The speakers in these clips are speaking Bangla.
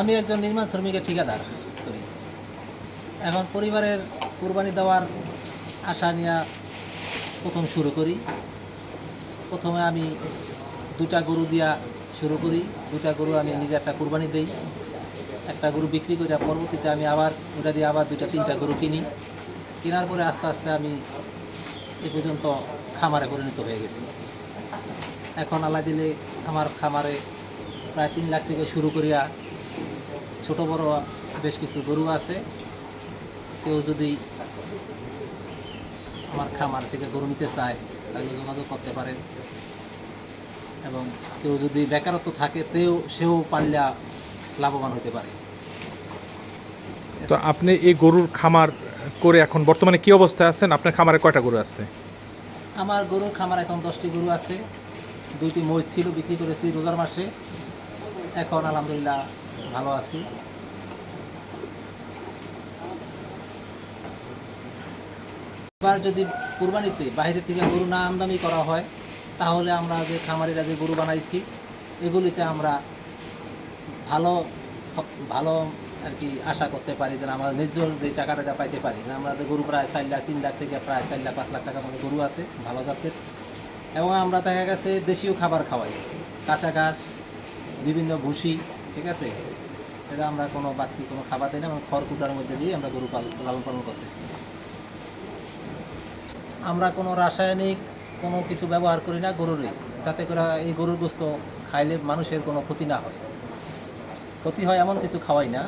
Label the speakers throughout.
Speaker 1: আমি একজন নির্মাণ শ্রমিকের ঠিকাদার করি। এখন পরিবারের কুরবানি দেওয়ার আশা নিয়ে প্রথম শুরু করি। প্রথমে আমি দুটা গরু দিয়া শুরু করি। দুটা গরু আমি নিজে একটা কুরবানি দিই। একটা গরু বিক্রি করে পরবর্তীতে আমি আবার ওটা দিয়ে আবার দুটা তিনটা গরু কিনি। কেনার পরে আস্তে আস্তে আমি এ পর্যন্ত খামারে পরিণত হয়ে গেছি। এখন আল্লাহ দিলে আমার খামারে প্রায় তিন লাখ থেকে শুরু করিয়া ছোট বড় বেশ কিছু গরু আছে। কেউ যদি আমার খামার থেকে গরু নিতে চায় তাহলে যোগাযোগ করতে পারেন। এবং কেউ যদি বেকারত্ব থাকে তেও সেও পাল্লা লাভবান হতে পারে।
Speaker 2: তো আপনি এই গরুর খামার করে এখন বর্তমানে কি অবস্থায় আছেন? আপনার খামারে কয়টা গরু আছে?
Speaker 1: আমার গরুর খামার এখন দশটি গরু আছে। দুইটি মহিষ ছিল বিক্রি করেছি রোজার মাসে। এখন আলহামদুলিল্লাহ ভালো আছি। এবার যদি কুরবানিতে বাইরে থেকে গরু না আমদানি করা হয়, তাহলে আমরা যে খামারিরা যে গরু বানাইছি, এগুলিতে আমরা ভালো ভালো আর কি আশা করতে পারি যে আমরা ন্যায্য যে টাকাটা যা পাইতে পারি। যে আমরা গরু প্রায় চার লাখ, তিন লাখ থেকে প্রায় চার লাখ, পাঁচ লাখ টাকা মতো গরু আছে, ভালো জাতের। এবং আমরা দেখা গেছে দেশীয় খাবার খাওয়াই। কাঁচা ঘাস, বিভিন্ন ভুসি ঠিক আছে? এটা আমরা কোনো বাড়তি কোনো খাবার দিই না এবং খড়কুটার মধ্যে দিয়ে আমরা গরু লালন পালন করতেছি। আমরা কোনো রাসায়নিক কোনো কিছু ব্যবহার করি না গরুরই, যাতে করে এই গরুর গোস্ত খাইলে মানুষের কোনো ক্ষতি না হয়। ক্ষতি হয় এমন কিছু খাওয়াই না।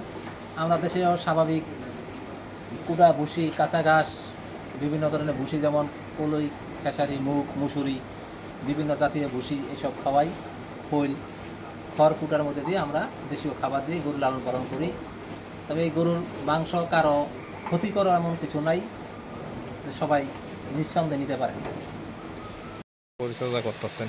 Speaker 1: আমরা দেশে স্বাভাবিক কুড়া, ভুসি, কাঁচা ঘাস, বিভিন্ন ধরনের ভুসি যেমন কলই, খেসারি, মুগ, মুসুরি, বিভিন্ন জাতীয় ভুসি এসব খাওয়াই। খৈল খড় কুটার মধ্যে দিয়ে আমরা দেশীয় খাবার দিয়ে গরু লালন পালন করি। তবে এই গরুর মাংস কারও ক্ষতিকর এমন কিছু নাই সবাই নিঃসন্দেহে নিতে পারে।
Speaker 2: পরিচর্যা করতেছেন।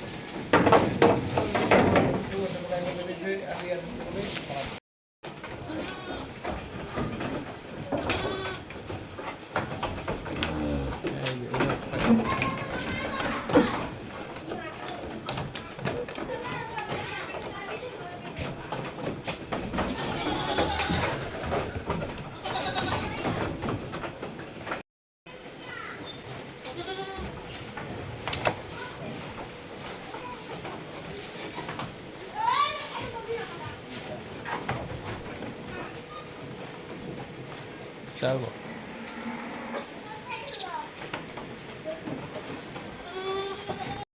Speaker 1: 加
Speaker 2: 过